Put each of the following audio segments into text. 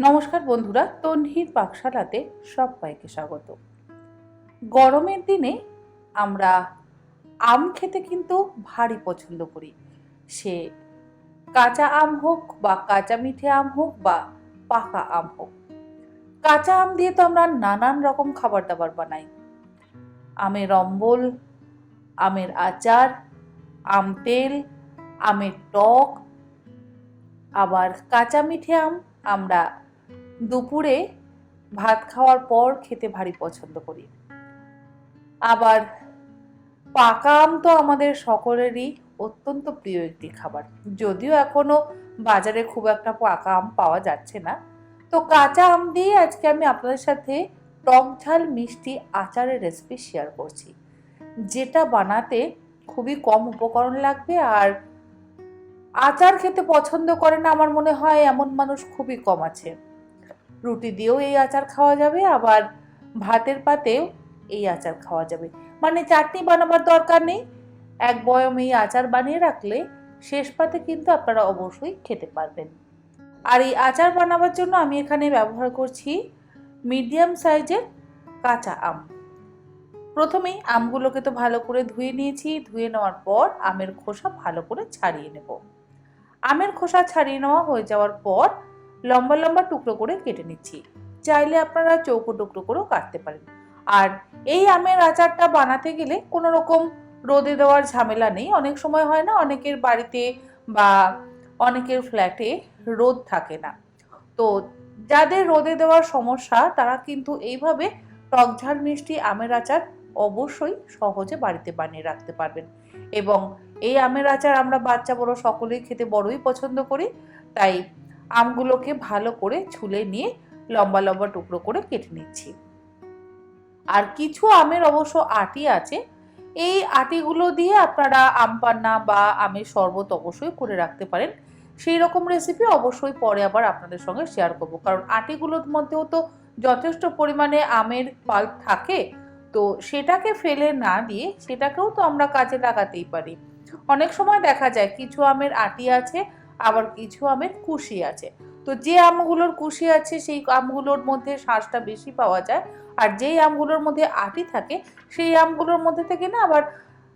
নমস্কার বন্ধুরা, তন্হির পাকশালাতে সবাইকে স্বাগত। গরমের দিনে আমরা আম খেতে কিন্তু ভারী পছন্দ করি। সে কাঁচা আম হোক বা কাঁচা মিঠে আম হোক বা পাকা আম হোক। কাঁচা আম দিয়ে তো আমরা নানান রকম খাবার দাবার বানাই। আমের অম্বল, আমের আচার, আম তেল, আমের টক, আবার কাঁচা মিঠে আম আমরা দুপুরে ভাত খাওয়ার পর খেতে ভারী পছন্দ করি। আবার পাকা আম তো আমাদের সকলেরই অত্যন্ত প্রিয় একটি খাবার। যদিও এখনও বাজারে খুব একটা পাকা আম পাওয়া যাচ্ছে না। তো কাঁচা আম দিয়ে আজকে আমি আপনাদের সাথে টক ঝাল মিষ্টি আচারের রেসিপি শেয়ার করছি। যেটা বানাতে খুবই কম উপকরণ লাগবে আর আচার খেতে পছন্দ করে না আমার মনে হয় এমন মানুষ খুবই কম আছে। রুটি দিয়েও এই আচার খাওয়া যাবে, আবার ভাতের পাতেও এই আচার খাওয়া যাবে। মানে চাটনি বানাবার দরকার নেই। এক বয়ম এই আচার বানিয়ে রাখলে শেষ পাতে কিন্তু আপনারা অবশ্যই খেতে পারবেন। আর এই আচার বানাবার জন্য আমি এখানে ব্যবহার করছি মিডিয়াম সাইজের কাঁচা আম। প্রথমেই আমগুলোকে তো ভালো করে ধুয়ে নিয়েছি। ধুয়ে নেওয়ার পর আমের খোসা ভালো করে ছাড়িয়ে নেব। আমের খোসা ছাড়িয়ে নেওয়া হয়ে যাওয়ার পর লম্বা লম্বা টুকরো করে কেটে নিচ্ছি। চাইলে আপনারা চৌকো টুকরো করেও কাটতে পারেন। আর এই আমের আচারটা বানাতে গেলে কোনো রকম রোদে দেওয়ার ঝামেলা নেই। অনেক সময় হয় না, অনেকের বাড়িতে বা অনেকের ফ্ল্যাটে রোদ থাকে না। তো যাদের রোদে দেওয়ার সমস্যা, তারা কিন্তু এইভাবে টক ঝাল মিষ্টি আমের আচার অবশ্যই সহজে বাড়িতে বানিয়ে রাখতে পারবেন। এবং এই আমের আচার আমরা বাচ্চা বড় সকলেই খেতে বড়ই পছন্দ করি। তাই আমগুলোকে ভালো করে ছুলে নিয়ে লম্বা লম্বা টুকরো করে কেটে নিচ্ছি। আর কিছু আমের অবশ্য আটি আছে। এই আটিগুলো দিয়ে আপনারা আম পান্না বা আমের শরবত অবশ্যই করে রাখতে পারেন। সেই রকম রেসিপি অবশ্যই পরে আবার আপনাদের সঙ্গে শেয়ার করব। কারণ আটিগুলোর মধ্যেও তো যথেষ্ট পরিমাণে আমের পাল্প থাকে, তো সেটাকে ফেলে না দিয়ে সেটাকেও তো আমরা কাজে লাগাতেই পারি। অনেক সময় দেখা যায় কিছু আমের আটি আছে আবার কিছু আমের কুশি আছে। তো যে আমগুলোর কুশি আছে, সেই আমগুলোর মধ্যে শাঁসটা বেশি পাওয়া যায়। আর যেই আমগুলোর মধ্যে আটি থাকে, সেই আমগুলোর মধ্যে থেকে না আবার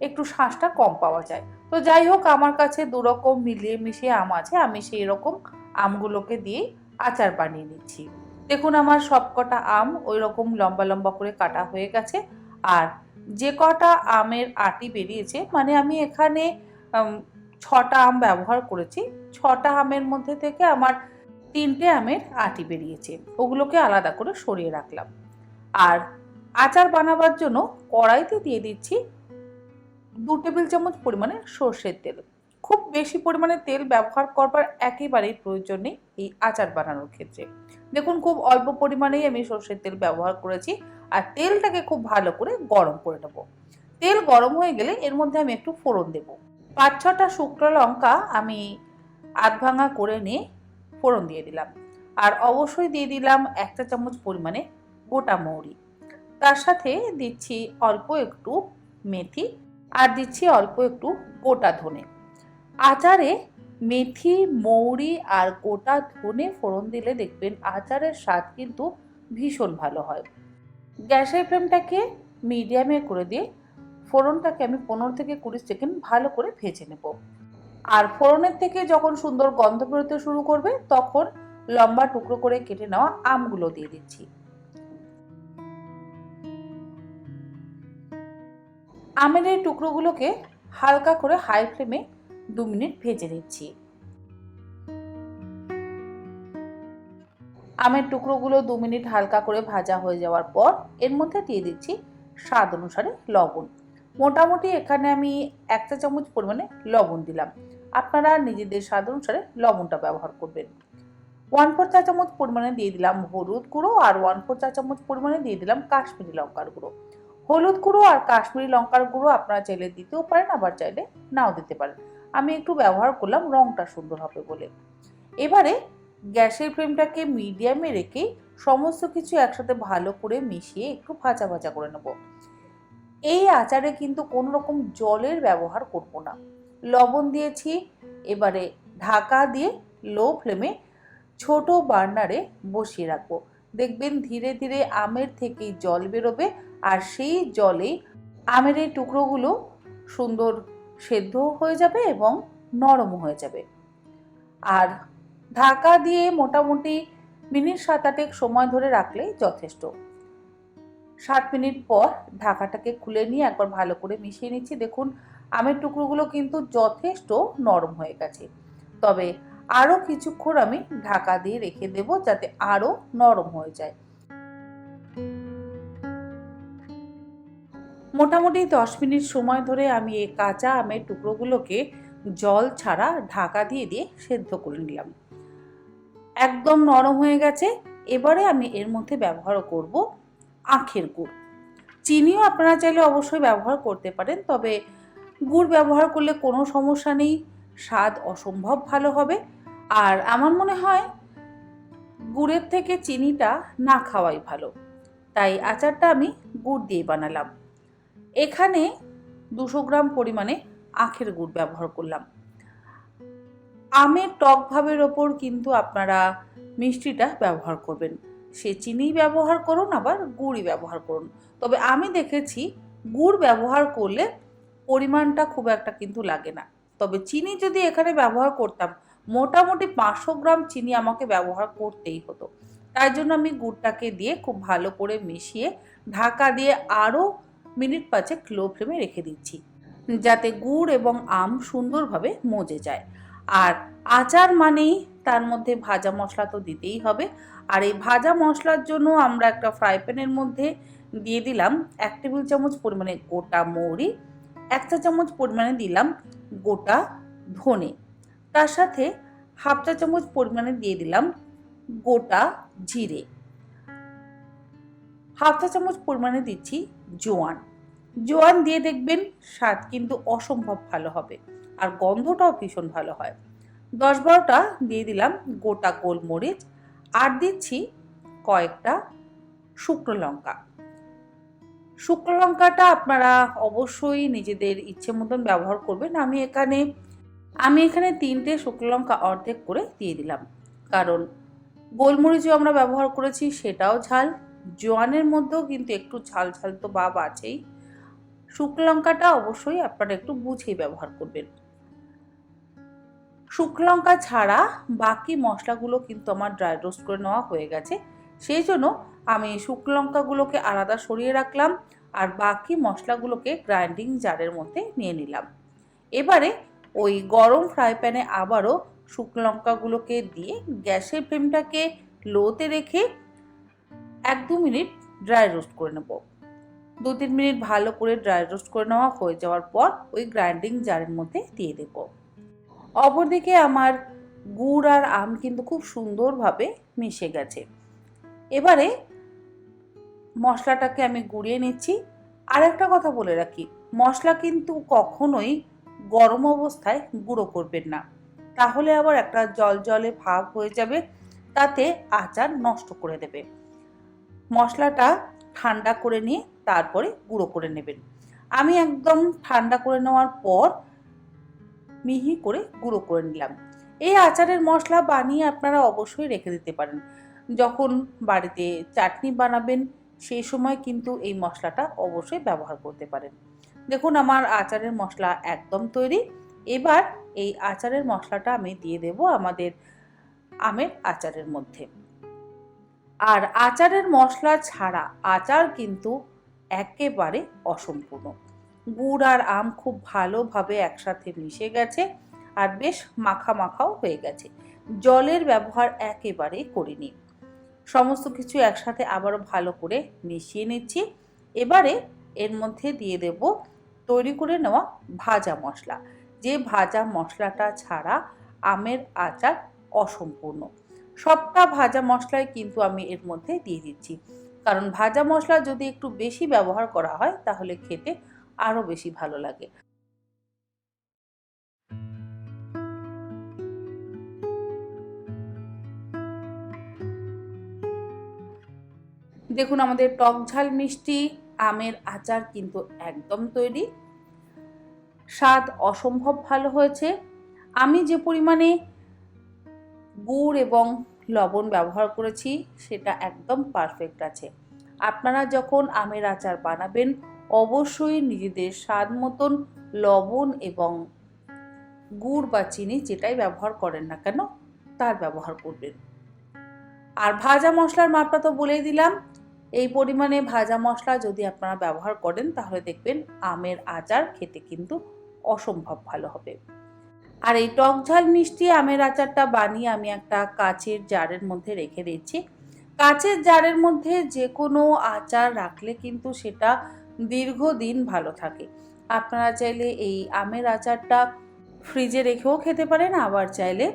একটু শাঁসটা কম পাওয়া যায়। তো যাই হোক, আমার কাছে দুরকম মিলিয়ে মিশিয়ে আম আছে। আমি সেই রকম আমগুলোকে দিয়ে আচার বানিয়ে নিচ্ছি। দেখুন আমার সবকটা আম ওই রকম লম্বা লম্বা করে কাটা হয়ে গেছে। আর যে কটা আমের আটি বেরিয়েছে মানে আমি এখানে ছটা আম ব্যবহার করেছি। ছটা আমের মধ্যে থেকে আমার তিনটে আমের আটি বেরিয়েছে। ওগুলোকে আলাদা করে সরিয়ে রাখলাম। আর আচার বানাবার জন্য কড়াইতে দিয়ে দিচ্ছি দু টেবিল চামচ পরিমাণে সর্ষের তেল। খুব বেশি পরিমাণে তেল ব্যবহার করবার একেবারেই প্রয়োজন নেই এই আচার বানানোর ক্ষেত্রে। দেখুন, খুব অল্প পরিমাণেই আমি সর্ষের তেল ব্যবহার করেছি আর তেলটাকে খুব ভালো করে গরম করে নেব। তেল গরম হয়ে গেলে এর মধ্যে আমি একটু ফোড়ন দেব। পাঁচ ছটা শুকনো লঙ্কা আমি আধ ভাঙা করে নিয়ে ফোড়ন দিয়ে দিলাম। আর অবশ্যই দিয়ে দিলাম একটা চামচ পরিমাণে গোটা মৌরি। তার সাথে দিচ্ছি অল্প একটু মেথি আর দিচ্ছি অল্প একটু গোটা ধনে। আচারে মেথি, মৌরি আর গোটা ধনে ফোড়ন দিলে দেখবেন আচারের স্বাদ কিন্তু ভীষণ ভালো হয়। গ্যাসের ফ্লেমটাকে মিডিয়ামে করে দিয়ে ফোড়নটাকে আমি পনেরো থেকে কুড়ি সেকেন্ড ভালো করে ভেজে নেব। আর ফোড়নের থেকে যখন সুন্দর গন্ধ বেরোতে শুরু করবে, তখন লম্বা টুকরো করে কেটে নেওয়া আমগুলো দিয়ে দিচ্ছি। আমের এই টুকরোগুলোকে হালকা করে হাই ফ্লেমে দু মিনিট ভেজে নিচ্ছি। আমের টুকরোগুলো দু মিনিট হালকা করে ভাজা হয়ে যাওয়ার পর এর মধ্যে দিয়ে দিচ্ছি স্বাদ অনুসারে লবণ। মোটামুটি এখানে আমি একটা চামচ পরিমাণে লবণ দিলাম। আপনারা নিজেদের স্বাদ অনুসারে লবণটা ব্যবহার করবেন। ওয়ান ফোর চা চামচ পরিমাণে দিয়ে দিলাম হলুদ গুঁড়ো আর ওয়ান ফোর চা চামচ পরিমাণে দিয়ে দিলাম কাশ্মীরি লঙ্কার গুঁড়ো। হলুদ গুঁড়ো আর কাশ্মীরি লঙ্কার গুঁড়ো আপনারা চাইলে দিতেও পারেন, আবার চাইলে নাও দিতে পারেন। আমি একটু ব্যবহার করলাম রঙটা সুন্দর হবে বলে। এবারে গ্যাসের ফ্লেমটাকে মিডিয়ামে রেখে সমস্ত কিছু একসাথে ভালো করে মিশিয়ে একটু ভাজা ভাজা করে নেব। এই আচারে কিন্তু কোনো রকম জলের ব্যবহার করব না। লবণ দিয়েছি, এবারে ঢাকা দিয়ে লো ফ্লেমে ছোট বার্নারে বসিয়ে রাখব। দেখবেন ধীরে ধীরে আমের থেকেই জল বেরোবে আর সেই জলেই আমের এই টুকরোগুলো সুন্দর সেদ্ধ হয়ে যাবে এবং নরম হয়ে যাবে। আর ঢাকা দিয়ে মোটামুটি মিনিট সাত আটেক সময় ধরে রাখলেই যথেষ্ট। সাত মিনিট পর ঢাকাটাকে খুলে নিয়ে একবার ভালো করে মিশিয়ে নিচ্ছি। দেখুন, আমের টুকরোগুলো কিন্তু যথেষ্ট নরম হয়ে গেছে। তবে আরও কিছুক্ষণ আমি ঢাকা দিয়ে রেখে দেব যাতে আরও নরম হয়ে যায়। মোটামুটি দশ মিনিট সময় ধরে আমি এই কাঁচা আমের টুকরোগুলোকে জল ছাড়া ঢাকা দিয়ে দিয়ে সেদ্ধ করে নিলাম। একদম নরম হয়ে গেছে। এবারে আমি এর মধ্যে ব্যবহার করব আখের গুড়। চিনিও আপনারা চাইলে অবশ্যই ব্যবহার করতে পারেন, তবে গুড় ব্যবহার করলে কোনো সমস্যা নেই, স্বাদ অসম্ভব ভালো হবে। আর আমার মনে হয় গুড়ের থেকে চিনিটা না খাওয়াই ভালো, তাই আচারটা আমি গুড় দিয়ে বানালাম। এখানে দুশো গ্রাম পরিমাণে আখের গুড় ব্যবহার করলাম। আমের টক ভাবের ওপর কিন্তু আপনারা মিষ্টিটা ব্যবহার করবেন। সে চিনি ব্যবহার করুন, আবার গুড়ই ব্যবহার করুন। তবে আমি দেখেছি গুড় ব্যবহার করলে পরিমাণটা খুব একটা কিন্তু লাগে না। তবে চিনি যদি এখানে ব্যবহার করতাম, মোটামুটি পাঁচশো গ্রাম চিনি আমাকে ব্যবহার করতেই হতো। তাই জন্য আমি গুড়টাকে দিয়ে খুব ভালো করে মিশিয়ে ঢাকা দিয়ে আরও মিনিট পাঁচেক লো ফ্লেমে রেখে দিচ্ছি, যাতে গুড় এবং আম সুন্দরভাবে মজে যায়। আর আচার মানেই তার মধ্যে ভাজা মশলা তো দিতেই হবে। আর এই ভাজা মশলার জন্য আমরা একটা ফ্রাই প্যানের মধ্যে দিয়ে দিলাম এক টেবিল চামচ পরিমাণে গোটা মৌরি, এক চা চামচ পরিমাণে দিলাম গোটা ধনে। তার সাথে হাফ চা চামচ পরিমাণে দিয়ে দিলাম গোটা জিরে। হাফ চা চামচ পরিমাণে দিচ্ছি জোয়ান। জোয়ান দিয়ে দেখবেন স্বাদ কিন্তু অসম্ভব ভালো হবে আর গন্ধটাও ভীষণ ভালো হয়। দশ বারোটা দিয়ে দিলাম গোটা গোলমরিচ আর দিচ্ছি কয়েকটা শুকনো লঙ্কা। শুকনো লঙ্কাটা আপনারা অবশ্যই নিজেদের ইচ্ছে মতন ব্যবহার করবেন। আমি এখানে আমি এখানে তিনটে শুকনো লঙ্কা অর্ধেক করে দিয়ে দিলাম। কারণ গোলমরিচও আমরা ব্যবহার করেছি, সেটাও ঝাল। জোয়ানের মধ্যেও কিন্তু একটু ঝাল ঝাল তো ভাব আছেই। শুকনো লঙ্কাটা অবশ্যই আপনারা একটু বুঝেই ব্যবহার করবেন। শুকনো লঙ্কা ছাড়া বাকি মশলাগুলো কিন্তু আমার ড্রাই রোস্ট করে নেওয়া হয়ে গেছে। সেই জন্য আমি শুকনো লঙ্কাগুলোকে আলাদা সরিয়ে রাখলাম আর বাকি মশলাগুলোকে গ্রাইন্ডিং জারের মধ্যে নিয়ে নিলাম। এবারে ওই গরম ফ্রাই প্যানে আবারও শুকনো লঙ্কাগুলোকে দিয়ে গ্যাসের ফ্লেমটাকে লোতে রেখে এক দু মিনিট ড্রাই রোস্ট করে নেব। দু তিন মিনিট ভালো করে ড্রাই রোস্ট করে নেওয়া হয়ে যাওয়ার পর ওই গ্রাইন্ডিং জারের মধ্যে দিয়ে দেব। অপরদিকে আমার গুড় আর আম কিন্তু খুব সুন্দরভাবে মিশে গেছে। এবারে মশলাটাকে আমি গুঁড়িয়ে নিচ্ছি। আর একটা কথা বলে রাখি, মশলা কিন্তু কখনোই গরম অবস্থায় গুঁড়ো করবেন না। তাহলে আবার একটা জল জলে ভাব হয়ে যাবে, তাতে আচার নষ্ট করে দেবে। মশলাটা ঠান্ডা করে নিয়ে তারপরে গুঁড়ো করে নেবেন। আমি একদম ঠান্ডা করে নেওয়ার পর মিহি করে গুঁড়ো করে নিলাম। এই আচারের মশলা বানিয়ে আপনারা অবশ্যই রেখে দিতে পারেন। যখন বাড়িতে চাটনি বানাবেন, সেই সময় কিন্তু এই মশলাটা অবশ্যই ব্যবহার করতে পারেন। দেখুন, আমার আচারের মশলা একদম তৈরি। এবার এই আচারের মশলাটা আমি দিয়ে দেব আমাদের আমের আচারের মধ্যে। আর আচারের মশলা ছাড়া আচার কিন্তু একেবারে অসম্পূর্ণ। গুড় আর আম খুব ভালোভাবে একসাথে মিশে গেছে আর বেশ মাখা মাখাও হয়ে গেছে। জলের ব্যবহার একেবারেই করিনি। সমস্ত কিছু একসাথে আবারও ভালো করে মিশিয়ে নিচ্ছি। এবারে এর মধ্যে দিয়ে দেব তৈরি করে নেওয়া ভাজা মশলা। যে ভাজা মশলাটা ছাড়া আমের আচার অসম্পূর্ণ। সবটা ভাজা মশলাই কিন্তু আমি এর মধ্যে দিয়ে দিচ্ছি। কারণ ভাজা মশলা যদি একটু বেশি ব্যবহার করা হয় তাহলে খেতে আরও বেশি ভালো লাগে। দেখুন, আমাদের টক ঝাল মিষ্টি, আমের আচার কিন্তু একদম তৈরি। স্বাদ অসম্ভব ভালো হয়েছে। আমি যে পরিমাণে গুড় এবং লবণ ব্যবহার করেছি, সেটা একদম পারফেক্ট আছে। আপনারা যখন আমের আচার বানাবেন অবশ্যই নিজেদের স্বাদ মতন লবণ এবং গুড় বা চিনি যেটাই ব্যবহার করেন না কেন, তার ব্যবহার করবেন। আর ভাজা মশলার মাপটা তো বলেই দিলাম। এই পরিমাণে ভাজা মশলা যদি আপনারা ব্যবহার করেন, তাহলে দেখবেন আমের আচার খেতে কিন্তু অসম্ভব ভালো হবে। আর এই টক ঝাল মিষ্টি আমের আচারটা বানিয়ে আমি একটা কাচের জারের মধ্যে রেখে দিচ্ছি। কাচের জারের মধ্যে যে কোনো আচার রাখলে কিন্তু সেটা দীর্ঘদিন ভালো থাকে। আপনারা চাইলে এই আমের আচারটা ফ্রিজে রেখেও খেতে পারেন, আবার চাইলে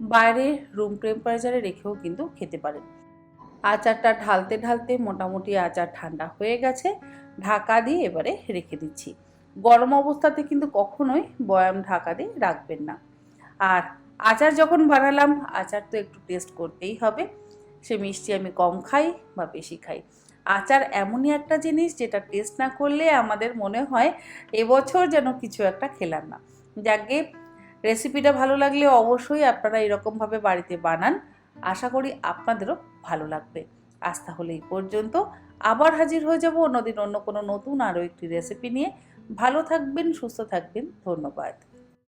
বাইরে রুম টেম্পারেচারে রেখেও কিন্তু খেতে পারেন। আচারটা ঢালতে ঢালতে মোটামুটি আচার ঠান্ডা হয়ে গেছে, ঢাকা দিয়ে এবারে রেখে দিচ্ছি। গরম অবস্থাতে কিন্তু কখনোই বয়াম ঢাকা দিয়ে রাখবেন না। আর আচার যখন বানালাম, আচার তো একটু টেস্ট করতেই হবে। সে মিষ্টি আমি কম খাই বা বেশি খাই। আচার এমনই একটা জিনিস যেটা টেস্ট না করলে আমাদের মনে হয় এবছর যেন কিছু একটা খেলাম না। যাকে রেসিপিটা ভালো লাগলে অবশ্যই আপনারা এরকমভাবে বাড়িতে বানান। আশা করি আপনাদেরও ভালো লাগবে। আজ তাহলে এই পর্যন্ত। আবার হাজির হয়ে যাব অন্যদিন অন্য কোনো নতুন আরও একটি রেসিপি নিয়ে। ভালো থাকবেন, সুস্থ থাকবেন। ধন্যবাদ।